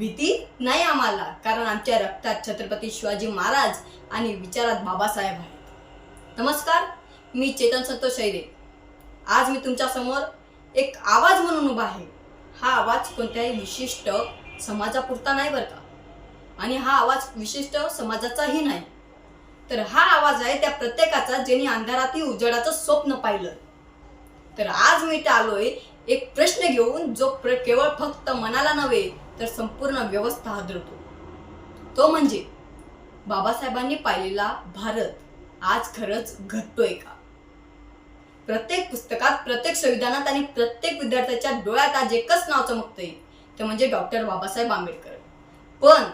भीती नाही आम्हाला कारण आमच्या रक्तात छत्रपती शिवाजी महाराज आणि विचारात बाबासाहेब आहेत. नमस्कार मी चेतन संतोष शैरे. आज मी तुमच्यासमोर एक आवाज म्हणून उभा आहे. हा आवाज कोणत्याही विशिष्ट समाजापुरता नाही बरं का? आणि हा आवाज विशिष्ट समाजाचाही नाही. तर हा आवाज आहे त्या प्रत्येकाचा ज्यांनी अंधारातही उजेडाचं स्वप्न पाहिलं. तर आज मी इथे आलोय एक प्रश्न घेऊन जो प्र केवळ फक्त मनाला नव्हे तर संपूर्ण व्यवस्था हादरतो तो म्हणजे बाबासाहेबांनी पाहिलेला भारत आज खरंच घटतोय का? प्रत्येक पुस्तकात प्रत्येक संविधानात आणि प्रत्येक विद्यार्थ्याच्या डोळ्यात आज एकच नाव चमकतंय. ते म्हणजे डॉक्टर बाबासाहेब आंबेडकर. पण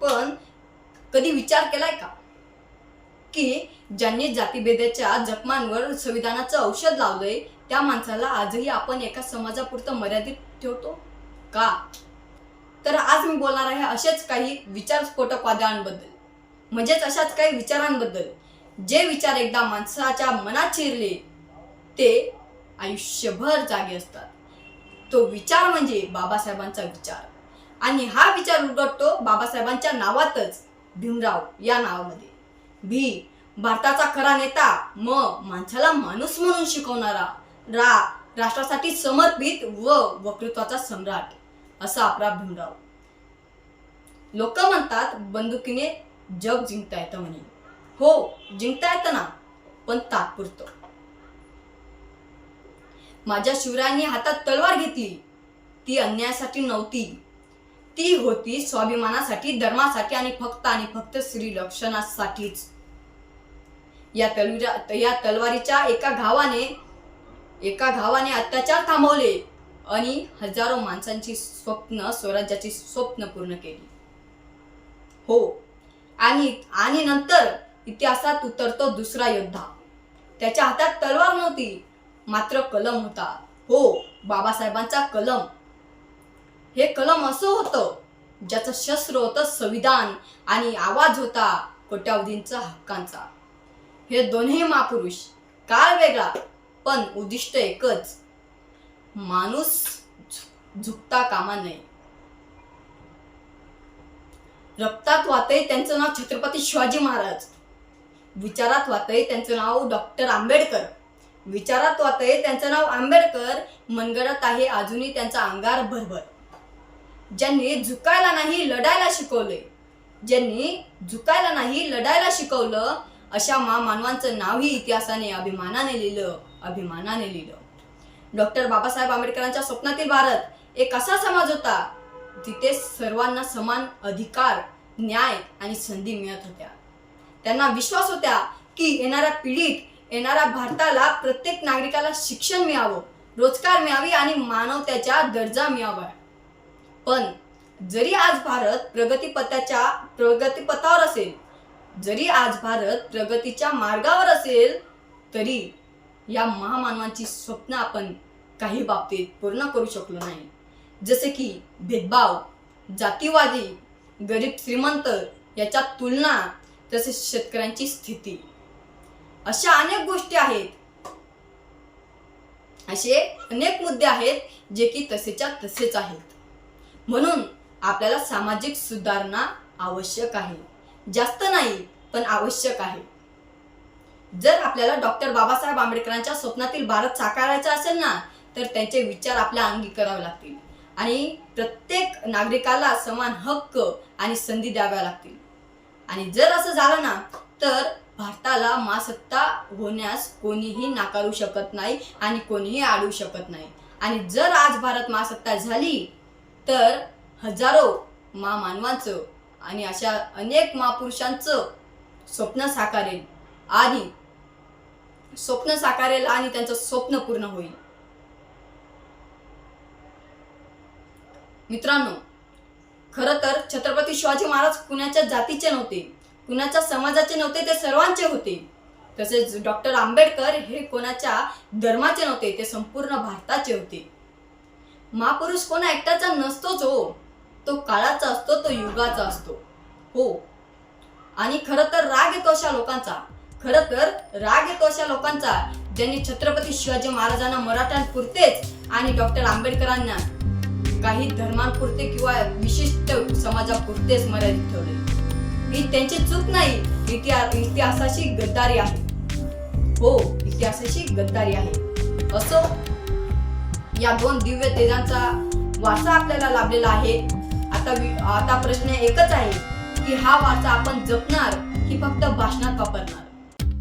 पण कधी विचार केलाय का? की ज्यांनी जातीभेदाच्या जखमांवर संविधानाचं औषध लावलंय त्या माणसाला आजही आपण एका समाजापुरतं मर्यादित ठेवतो? का? तर आज मी बोलणार आहे असेच काही विचारस्फोटक वादळांबद्दल म्हणजेच अशाच काही विचारांबद्दल. जे विचार एकदा माणसाच्या मनात शिरले ते आयुष्यभर जागे असतात. तो विचार म्हणजे बाबासाहेबांचा विचार. आणि हा विचार उलगडतो बाबासाहेबांच्या नावातच भीमराव या नावामध्ये. भी भारताचा खरा नेता म माणसाला माणूस म्हणून शिकवणारा रा राष्ट्रासाठी समर्पित व वक्तृत्वाचा सम्राट. असा आपला भीमराव. लोक म्हणतात बंदुकीने जग जिंकता येतं म्हणे. हो जिंकता येतं ना पण तात्पुरतं. माझ्या शिवरायांनी हातात तलवार घेतली. ती अन्यायासाठी नव्हती. ती होती स्वाभिमानासाठी धर्मासाठी आणि फक्त आणि फक्त श्री लक्षणासाठीच या तलविरा या तलवारीच्या एका घावाने एका घावाने अत्याचार थांबवले. आणि हजारो माणसांची स्वप्न स्वराज्याची स्वप्न पूर्ण केली. हो. आणि आणि नंतर इतिहासात उतरतो दुसरा योद्धा. त्याच्या हातात तलवार नव्हती मात्र कलम होता. हो बाबासाहेबांचा कलम. हे कलम असं होतं ज्याचं शस्त्र होतं संविधान आणि आवाज होता कोट्यावधींचा हक्कांचा. हे दोन्ही महापुरुष काळ वेगळा पण उद्दिष्ट एकच. माणूस झुकता कामा नये. रक्तात वाहतय त्यांचं नाव छत्रपती शिवाजी महाराज. विचारात वाहतय त्यांचं नाव डॉक्टर आंबेडकर. विचारात वाहतय त्यांचं नाव आंबेडकर मनगडत आहे अजूनही त्यांचा अंगार भरभर. ज्यांनी झुकायला नाही लढायला शिकवले. ज्यांनी झुकायला नाही लढायला शिकवलं अशा मा मानवांचं नावही इतिहासाने अभिमानाने लिहिलं अभिमानाने लिहिलं. डॉक्टर बाबासाहेब आंबेडकरांच्या स्वप्नातील भारत. एक असा समाज होता जिथे सर्वांना समान अधिकार न्याय आणि संधी मिळत होत्या. त्यांना विश्वास होत्या की येणाऱ्या पिढीत येणाऱ्या भारताला प्रत्येक नागरिकाला शिक्षण मिळावं रोजगार मिळावी आणि मानवतेच्या गरजा मिळाव्या पण जरी आज भारत प्रगतीपथाच्या प्रगतीपथावर असेल जरी आज भारत प्रगतीच्या मार्गावर असेल तरी या महामानवांची स्वप्न आपण काही बाबतीत पूर्ण करू शकलो नाही. जसे की भेदभाव जातीवादी गरीब श्रीमंत याच्या तुलना तसेच शेतकऱ्यांची स्थिती. अशा अनेक गोष्टी आहेत. असे अनेक मुद्दे आहेत जे की तसेच्या तसेच आहेत. म्हणून आपल्याला सामाजिक सुधारणा आवश्यक आहे. जास्त नाही पण आवश्यक आहे. जर आपल्याला डॉक्टर बाबासाहेब आंबेडकरांच्या स्वप्नातील भारत साकारायचा असेल ना तर त्यांचे विचार आपल्या अंगी करावे लागतील. आणि प्रत्येक नागरिकाला समान हक्क आणि संधी द्याव्या लागतील. आणि जर असं झालं ना तर भारताला महासत्ता होण्यास कोणीही नाकारू शकत नाही आणि कोणीही आडू शकत नाही. आणि जर आज भारत महासत्ता झाली तर हजारो महामानवांचं आणि अशा अनेक महापुरुषांचं स्वप्न साकारेल. आणि स्वप्न साकारेल आणि त्यांचं स्वप्न पूर्ण होईल. मित्रांनो खरं तर छत्रपती शिवाजी महाराज कुणाच्या जातीचे नव्हते कुणाच्या समाजाचे नव्हते ते सर्वांचे होते. तसेच डॉक्टर आंबेडकर हे कोणाच्या धर्माचे नव्हते ते संपूर्ण भारताचे होते. महापुरुष कोणा एकट्याचा नसतोच हो तो काळाचा असतो तो युगाचा असतो. हो. आणि खरं तर राग येतो अशा लोकांचा. खर तर राग येतो अशा लोकांचा ज्यांनी छत्रपती शिवाजी महाराजांना मराठ्यांपुरतेच आणि डॉक्टर आंबेडकरांना काही धर्मांपुरते किंवा विशिष्ट समाजापुरतेच मर्यादित ठेवले. ही त्यांची चूक नाही इतिहास इतिहासाची गद्दारी आहे. हो इतिहासाची गद्दारी आहे. असो या दोन दिव्य तेजांचा वारसा आपल्याला लाभलेला आहे. आता आता प्रश्न एकच आहे की हा वारसा आपण जपणार की फक्त भाषणात वापरणार?